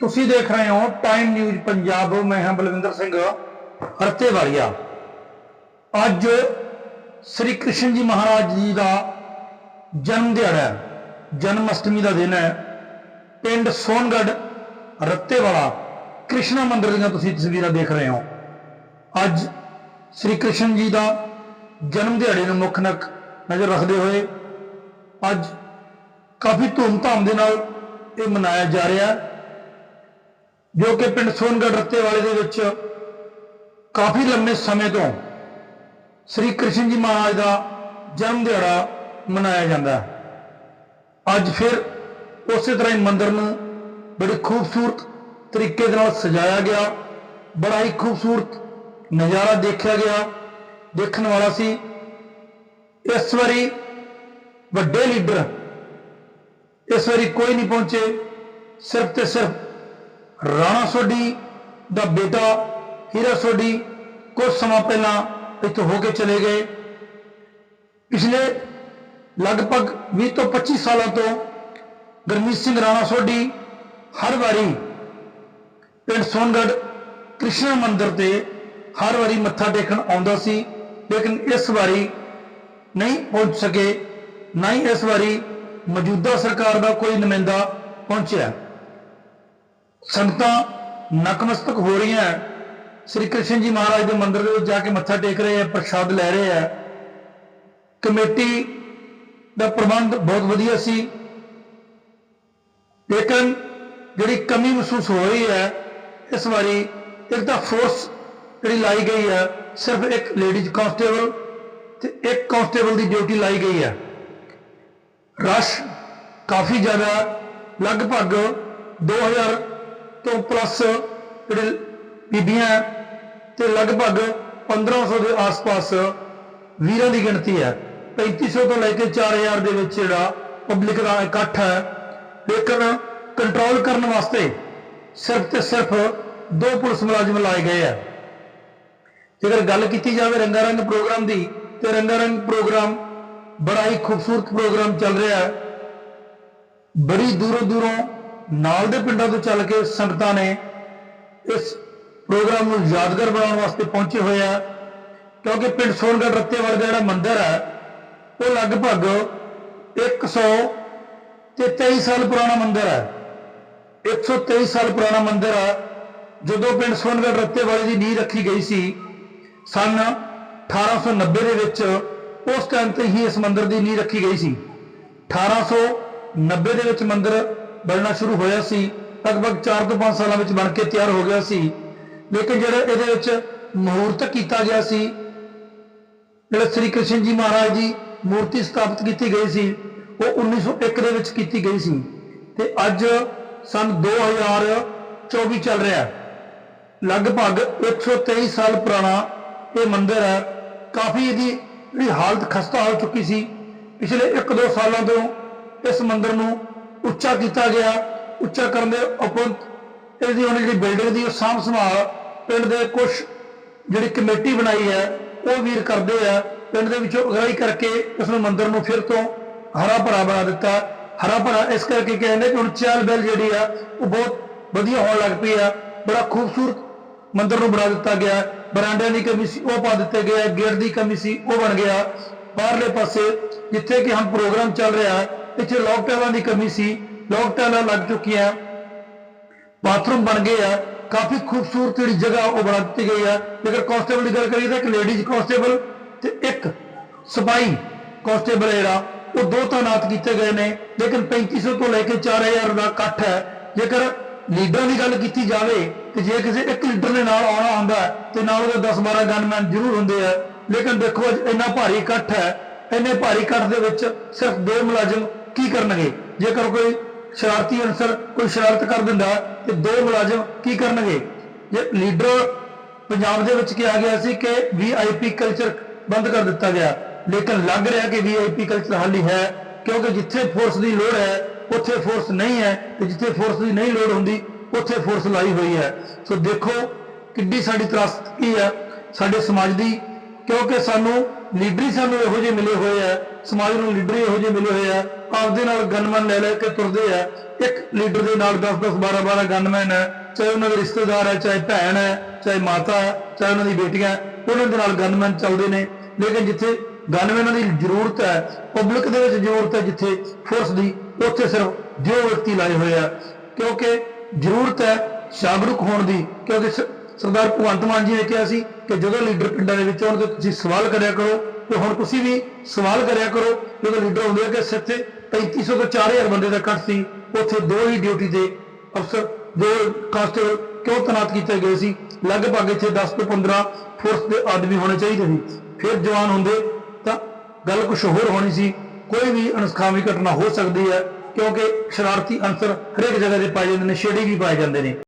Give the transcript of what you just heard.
ਤੁਸੀਂ ਦੇਖ ਰਹੇ ਹੋ ਟਾਈਮ ਨਿਊਜ਼ ਪੰਜਾਬ, ਮੈਂ ਹਾਂ ਬਲਵਿੰਦਰ ਸਿੰਘ ਹਰਤੇਵਾਲੀਆ ਅੱਜ ਸ੍ਰੀ ਕ੍ਰਿਸ਼ਨ ਜੀ ਮਹਾਰਾਜ ਜੀ ਦਾ ਜਨਮ ਦਿਹਾੜਾ ਹੈ, ਜਨਮ ਅਸ਼ਟਮੀ ਦਾ ਦਿਨ ਹੈ। ਪਿੰਡ ਸੋਨਗੜ ਰੱਤੇਵਾਲਾ, ਕ੍ਰਿਸ਼ਨਾ ਮੰਦਿਰ ਦੀਆਂ ਤੁਸੀਂ ਤਸਵੀਰਾਂ ਦੇਖ ਰਹੇ ਹੋ। ਅੱਜ ਸ੍ਰੀ ਕ੍ਰਿਸ਼ਨ ਜੀ ਦਾ ਜਨਮ ਦਿਹਾੜੇ ਨੂੰ ਮੁੱਖ ਨਕ ਨਜ਼ਰ ਰੱਖਦੇ ਹੋਏ ਅੱਜ ਕਾਫੀ ਧੂਮਧਾਮ ਦੇ ਨਾਲ ਇਹ ਮਨਾਇਆ ਜਾ ਰਿਹਾ ਹੈ। ਜੋ ਕਿ ਪਿੰਡ ਸੋਨਗੜ ਰੱਤੇਵਾਲੇ ਦੇ ਵਿੱਚ ਕਾਫੀ ਲੰਮੇ ਸਮੇਂ ਤੋਂ ਸ੍ਰੀ ਕ੍ਰਿਸ਼ਨ ਜੀ ਮਹਾਰਾਜ ਦਾ ਜਨਮ ਦਿਹਾੜਾ ਮਨਾਇਆ ਜਾਂਦਾ ਹੈ। ਅੱਜ ਫਿਰ ਉਸੇ ਤਰ੍ਹਾਂ ਹੀ ਮੰਦਿਰ ਨੂੰ ਬੜੀ ਖੂਬਸੂਰਤ ਤਰੀਕੇ ਦੇ ਨਾਲ ਸਜਾਇਆ ਗਿਆ। ਬੜਾ ਹੀ ਖੂਬਸੂਰਤ ਨਜ਼ਾਰਾ ਦੇਖਿਆ ਗਿਆ। ਦੇਖਣ ਵਾਲਾ ਸੀ ਇਸ ਵਾਰੀ ਵੱਡੇ ਲੀਡਰ। ਇਸ ਵਾਰੀ ਕੋਈ ਨਹੀਂ ਪਹੁੰਚੇ। ਸਿਰਫ ਤੇ ਸਿਰਫ ਰਾਣਾ ਸੋਢੀ ਦਾ ਬੇਟਾ ਹੀਰਾ ਸੋਢੀ ਕੁਝ ਸਮਾਂ ਪਹਿਲਾਂ ਇੱਥੋਂ ਹੋ ਕੇ ਚਲੇ ਗਏ। ਪਿਛਲੇ ਲਗਭਗ 20 ਤੋਂ 25 ਸਾਲਾਂ ਤੋਂ ਗੁਰਮੀਤ ਸਿੰਘ ਰਾਣਾ ਸੋਢੀ ਹਰ ਵਾਰੀ ਪਿੰਡ ਸੋਨਗੜ ਕ੍ਰਿਸ਼ਨ ਮੰਦਿਰ ਤੇ ਹਰ ਵਾਰੀ ਮੱਥਾ ਟੇਕਣ ਆਉਂਦਾ ਸੀ, ਲੇਕਿਨ ਇਸ ਵਾਰੀ ਨਹੀਂ ਪਹੁੰਚ ਸਕੇ, ਨਾ ਹੀ ਇਸ ਵਾਰੀ ਮੌਜੂਦਾ ਸਰਕਾਰ ਦਾ ਕੋਈ ਨੁਮਾਇੰਦਾ ਪਹੁੰਚਿਆ। ਸੰਗਤਾਂ ਨਕਮਸਤਕ ਹੋ ਰਹੀਆਂ ਸ੍ਰੀ ਕ੍ਰਿਸ਼ਨ ਜੀ ਮਹਾਰਾਜ ਦੇ ਮੰਦਿਰ ਦੇ ਵਿੱਚ ਜਾ ਕੇ ਮੱਥਾ ਟੇਕ ਰਹੇ ਆ ਪ੍ਰਸ਼ਾਦ ਲੈ ਰਹੇ ਆ ਕਮੇਟੀ ਦਾ ਪ੍ਰਬੰਧ ਬਹੁਤ ਵਧੀਆ ਸੀ। ਲੇਕਿਨ ਜਿਹੜੀ ਕਮੀ ਮਹਿਸੂਸ ਹੋ ਰਹੀ ਹੈ, ਇਸ ਵਾਰੀ ਇੱਕ ਤਾਂ ਫੋਰਸ ਜਿਹੜੀ ਲਾਈ ਗਈ ਹੈ, ਸਿਰਫ ਇੱਕ ਲੇਡੀਜ਼ ਕਾਂਸਟੇਬਲ ਤੇ ਇੱਕ ਕਾਂਸਟੇਬਲ ਦੀ ਡਿਊਟੀ ਲਾਈ ਗਈ ਹੈ। ਰਸ਼ ਕਾਫੀ ਜ਼ਿਆਦਾ, ਲਗਭਗ 2000 ਤੋਂ ਪਲੱਸ ਜਿਹੜੇ ਬੀਬੀਆਂ ਹੈ ਤੇ ਲਗਭਗ 1500 ਦੇ ਆਸ-ਪਾਸ ਵੀਰਾਂ ਦੀ ਗਿਣਤੀ ਹੈ। 3500 ਤੋਂ ਲੈ ਕੇ 4000 ਦੇ ਵਿੱਚ ਜਿਹੜਾ ਪਬਲਿਕ ਦਾ ਇਕੱਠ ਹੈ। ਲੇਕਿਨ ਕੰਟਰੋਲ ਕਰਨ ਵਾਸਤੇ ਸਿਰਫ ਤੇ ਸਿਰਫ ਦੋ ਪੁਲਿਸ ਮੁਲਾਜ਼ਮ ਲਾਏ ਗਏ ਆ ਜੇਕਰ ਗੱਲ ਕੀਤੀ ਜਾਵੇ ਰੰਗਾਰੰਗ ਪ੍ਰੋਗਰਾਮ ਦੀ, ਤੇ ਰੰਗਾਰੰਗ ਪ੍ਰੋਗਰਾਮ ਬੜਾ ਹੀ ਖੂਬਸੂਰਤ ਪ੍ਰੋਗਰਾਮ ਚੱਲ ਰਿਹਾ ਹੈ। ਬੜੀ ਦੂਰੋਂ ਦੂਰੋਂ ਨਾਲ ਦੇ ਪਿੰਡਾਂ ਤੋਂ ਚੱਲ ਕੇ ਸੰਗਤਾਂ ਨੇ ਇਸ ਪ੍ਰੋਗਰਾਮ ਨੂੰ ਯਾਦਗਾਰ ਬਣਾਉਣ ਵਾਸਤੇ ਪਹੁੰਚੇ ਹੋਏ ਆ। ਕਿਉਂਕਿ ਪਿੰਡ ਸੋਨਗੜ ਰੱਤੇਵਾਲ ਦਾ ਜਿਹੜਾ ਮੰਦਿਰ ਹੈ, ਉਹ ਲਗਭਗ 100 ਤੇ 23 ਸਾਲ ਪੁਰਾਣਾ ਮੰਦਿਰ ਹੈ। 123 ਸਾਲ ਪੁਰਾਣਾ ਮੰਦਿਰ ਹੈ ਜਦੋਂ ਪਿੰਡ ਸੋਨਗੜ ਰੱਤੇਵਾਲੇ ਦੀ ਨੀਂਹ ਰੱਖੀ ਗਈ ਸੀ, ਸਨ 1890 ਦੇ ਵਿੱਚ, ਉਸ ਟਾਈਮ ਤੇ ਹੀ ਇਸ ਮੰਦਿਰ ਦੀ ਨੀਂਹ ਰੱਖੀ ਗਈ ਸੀ। 1890 ਦੇ ਵਿੱਚ ਮੰਦਿਰ ਬਣਨਾ ਸ਼ੁਰੂ ਹੋਇਆ ਸੀ। ਲਗਭਗ 4 ਤੋਂ 5 ਸਾਲਾਂ ਵਿੱਚ ਬਣ ਕੇ ਤਿਆਰ ਹੋ ਗਿਆ ਸੀ। ਲੇਕਿਨ ਜਿਹੜਾ ਇਹਦੇ ਵਿੱਚ ਮਹੂਰਤ ਕੀਤਾ ਗਿਆ ਸੀ, ਜਿਹੜਾ ਸ੍ਰੀ ਕ੍ਰਿਸ਼ਨ ਜੀ ਮਹਾਰਾਜ ਜੀ ਮੂਰਤੀ ਸਥਾਪਿਤ ਕੀਤੀ ਗਈ ਸੀ, ਉਹ 1901 ਦੇ ਵਿੱਚ ਕੀਤੀ ਗਈ ਸੀ। ਤੇ ਅੱਜ ਸਨ 2024 ਚੱਲ ਰਿਹਾ ਹੈ। ਲਗਭਗ 123 ਸਾਲ ਪੁਰਾਣਾ ਇਹ ਮੰਦਿਰ ਹੈ। ਕਾਫੀ ਇਹਦੀ ਜਿਹੜੀ ਹਾਲਤ ਖਸਤਾ ਹੋ ਚੁੱਕੀ ਸੀ। ਪਿਛਲੇ 1-2 ਸਾਲਾਂ ਤੋਂ ਇਸ ਮੰਦਿਰ ਨੂੰ ਉੱਚਾ ਕੀਤਾ ਗਿਆ। ਉੱਚਾ ਕਰਨ ਦੇ ਉਪਰੰਤ ਇਹਦੀ ਹੁਣ ਜਿਹੜੀ ਬਿਲਡਿੰਗ ਦੀ ਉਹ ਸਾਂਭ ਸੰਭਾਲ ਪਿੰਡ ਦੇ ਕੁਝ ਜਿਹੜੀ ਕਮੇਟੀ ਬਣਾਈ ਹੈ, ਉਹ ਵੀਰ ਕਰਦੇ ਆ। ਪਿੰਡ ਦੇ ਵਿੱਚੋਂ ਅਗਰਾਈ ਕਰਕੇ ਇਸ ਨੂੰ ਮੰਦਿਰ ਨੂੰ ਫਿਰ ਤੋਂ ਹਰਾ ਭਰਾ ਬਣਾ ਦਿੱਤਾ। ਹਰਾ ਭਰਾ ਇਸ ਕਰਕੇ ਕਹਿੰਦੇ ਕਿ ਹੁਣ ਚਾਲ ਬੈਲ ਜਿਹੜੀ ਆ, ਉਹ ਬਹੁਤ ਵਧੀਆ ਹੋਣ ਲੱਗ ਪਈ ਆ। ਬੜਾ ਖੂਬਸੂਰਤ ਮੰਦਿਰ ਨੂੰ ਬਣਾ ਦਿੱਤਾ ਗਿਆ। ਬਰਾਂਡਿਆਂ ਦੀ ਕਮੀ ਸੀ, ਉਹ ਪਾ ਦਿੱਤੇ ਗਏ ਗੇਟ ਦੀ ਕਮੀ ਸੀ, ਉਹ ਬਣ ਗਿਆ। ਬਾਹਰਲੇ ਪਾਸੇ ਜਿੱਥੇ ਕਿ ਹਮ ਪ੍ਰੋਗਰਾਮ ਚੱਲ ਰਿਹਾ ਹੈ ਇੱਥੇ ਲੋਕ ਟੈਲਾਂ ਦੀ ਕਮੀ ਸੀ। ਲੋਕ ਟੈਲਾਂ ਲੱਗ ਚੁੱਕੀਆਂ ਬਾਥਰੂਮ ਬਣ ਗਏ ਆ। ਕਾਫੀ ਖੂਬਸੂਰਤ ਜਿਹੜੀ ਜਗ੍ਹਾ ਉਹ ਬਣਾ ਦਿੱਤੀ ਗਈ ਆ। ਜੇਕਰ ਕਾਂਸਟੇਬਲ ਦੀ ਗੱਲ ਕਰੀਏ ਤਾਂ ਇੱਕ ਲੇਡੀਜ਼ ਕਾਂਸਟੇਬਲ ਤੇ ਇੱਕ ਸਿਪਾਹੀ ਕਾਂਸਟੇਬਲ ਜਿਹੜਾ, ਉਹ ਦੋ ਤਾਇਨਾਤ ਕੀਤੇ ਗਏ ਨੇ। ਲੇਕਿਨ 3500 ਤੋਂ ਲੈ ਕੇ 4000 ਦਾ ਇਕੱਠ ਹੈ। ਜੇਕਰ ਲੀਡਰਾਂ ਦੀ ਗੱਲ ਕੀਤੀ ਜਾਵੇ ਤੇ ਜੇ ਕਿਸੇ ਇੱਕ ਲੀਡਰ ਦੇ ਨਾਲ ਆਉਣਾ ਹੁੰਦਾ ਤੇ ਨਾਲ ਉਹਦੇ 10-12 ਗਨਮੈਨ ਜ਼ਰੂਰ ਹੁੰਦੇ ਆ। ਲੇਕਿਨ ਦੇਖੋ, ਅੱਜ ਇੰਨਾ ਭਾਰੀ ਇਕੱਠ ਹੈ। ਇੰਨੇ ਭਾਰੀ ਇਕੱਠ ਦੇ ਵਿੱਚ ਸਿਰਫ ਦੋ ਮੁਲਾਜ਼ਮ ਕੀ ਕਰਨਗੇ? ਜੇਕਰ ਕੋਈ ਸ਼ਰਾਰਤੀ ਅਨਸਰ ਕੋਈ ਸ਼ਰਾਰਤ ਕਰ ਦਿੰਦਾ ਤੇ ਦੋ ਮੁਲਾਜ਼ਮ ਕੀ ਕਰਨਗੇ? ਜੇ ਲੀਡਰ ਪੰਜਾਬ ਦੇ ਵਿੱਚ ਕਿਹਾ ਗਿਆ ਸੀ ਕਿ ਵੀਆਈਪੀ ਕਲਚਰ ਬੰਦ ਕਰ ਦਿੱਤਾ ਗਿਆ, ਲੇਕਿਨ ਲੱਗ ਰਿਹਾ ਕਿ ਵੀਆਈਪੀ ਕਲਚਰ ਹਾਲੀ ਹੈ, ਕਿਉਂਕਿ ਜਿੱਥੇ ਫੋਰਸ ਦੀ ਲੋੜ ਹੈ, ਉੱਥੇ ਫੋਰਸ ਨਹੀਂ ਹੈ, ਤੇ ਜਿੱਥੇ ਫੋਰਸ ਦੀ ਨਹੀਂ ਲੋੜ ਹੁੰਦੀ, ਉੱਥੇ ਫੋਰਸ ਲਾਈ ਹੋਈ ਹੈ। ਸੋ ਦੇਖੋ ਕਿੱਡੀ ਸਾਡੀ ਤਰਾਸਤ ਕੀ ਹੈ ਸਾਡੇ ਸਮਾਜ ਦੀ, ਕਿਉਂਕਿ ਸਾਨੂੰ ਲੀਡਰ ਹੀ ਸਾਨੂੰ ਇਹੋ ਜਿਹੇ ਮਿਲੇ ਹੋਏ ਆ, ਸਮਾਜ ਨੂੰ ਲੀਡਰ ਹੀ ਇਹੋ ਜਿਹੇ ਮਿਲੇ ਹੋਏ ਆ, ਆਪਦੇ ਨਾਲ ਗਨਮੈਨ ਲੈ ਲੈ ਕੇ ਤੁਰਦੇ ਆ, ਇੱਕ ਲੀਡਰ ਦੇ ਨਾਲ 10 10 12 12 ਗਨਮੈਨ ਹੈ ਚਾਹੇ ਉਹਨਾਂ ਦੇ ਰਿਸ਼ਤੇਦਾਰ ਹੈ ਚਾਹੇ ਭੈਣ ਹੈ ਚਾਹੇ ਮਾਤਾ ਹੈ ਚਾਹੇ ਉਹਨਾਂ ਦੀ ਬੇਟੀਆਂ ਉਹਨਾਂ ਦੇ ਨਾਲ ਗਨਮੈਨ ਚੱਲਦੇ ਨੇ। ਲੇਕਿਨ ਜਿੱਥੇ ਗਨਮੈਨਾਂ ਦੀ ਜ਼ਰੂਰਤ ਹੈ ਪਬਲਿਕ ਦੇ ਵਿੱਚ ਜ਼ਰੂਰਤ ਹੈ, ਜਿੱਥੇ ਫੋਰਸ ਦੀ, ਉੱਥੇ ਸਿਰਫ ਜੋ ਵਿਅਕਤੀ ਲਾਏ ਹੋਏ ਆ। ਕਿਉਂਕਿ ਜ਼ਰੂਰਤ ਹੈ ਜਾਗਰੂਕ ਹੋਣ ਦੀ, ਕਿਉਂਕਿ ਸਰਦਾਰ ਭਗਵੰਤ ਮਾਨ ਜੀ ਨੇ ਕਿਹਾ ਸੀ ਕਿ ਜਦੋਂ ਲੀਡਰ ਪਿੰਡਾਂ ਦੇ ਵਿੱਚ ਆਉਣ ਤੇ ਤੁਸੀਂ ਸਵਾਲ ਕਰਿਆ ਕਰੋ ਤੇ ਹੁਣ ਤੁਸੀਂ ਵੀ ਸਵਾਲ ਕਰਿਆ ਕਰੋ। ਜਦੋਂ ਲੀਡਰ ਆਉਂਦੇ ਆ ਕਿ ਸਿੱਥੇ 3500 ਤੋਂ 4000 ਬੰਦੇ ਦਾ ਇਕੱਠ ਸੀ, ਉੱਥੇ ਦੋ ਹੀ ਡਿਊਟੀ ਤੇ ਅਫਸਰ, ਦੋ ਕਾਂਸਟੇਬਲ ਕਿਉਂ ਤੈਨਾਤ ਕੀਤੇ ਗਏ ਸੀ? ਲਗਭਗ ਇੱਥੇ 10 ਤੋਂ 15 ਫੋਰਸ ਦੇ ਆਦਮੀ ਹੋਣੇ ਚਾਹੀਦੇ ਸੀ। ਫਿਰ ਜਵਾਨ ਹੁੰਦੇ ਤਾਂ ਗੱਲ ਕੁਝ ਹੋਰ ਹੋਣੀ ਸੀ। ਕੋਈ ਵੀ ਅਣਸਖਾਵੀ ਘਟਨਾ ਹੋ ਸਕਦੀ ਹੈ, ਕਿਉਂਕਿ ਸ਼ਰਾਰਤੀ ਅੰਸਰ ਹਰੇਕ ਜਗ੍ਹਾ ਤੇ ਪਾਏ ਜਾਂਦੇ ਨੇ, ਛੇੜੀ ਵੀ ਪਾਏ ਜਾਂਦੇ ਨੇ।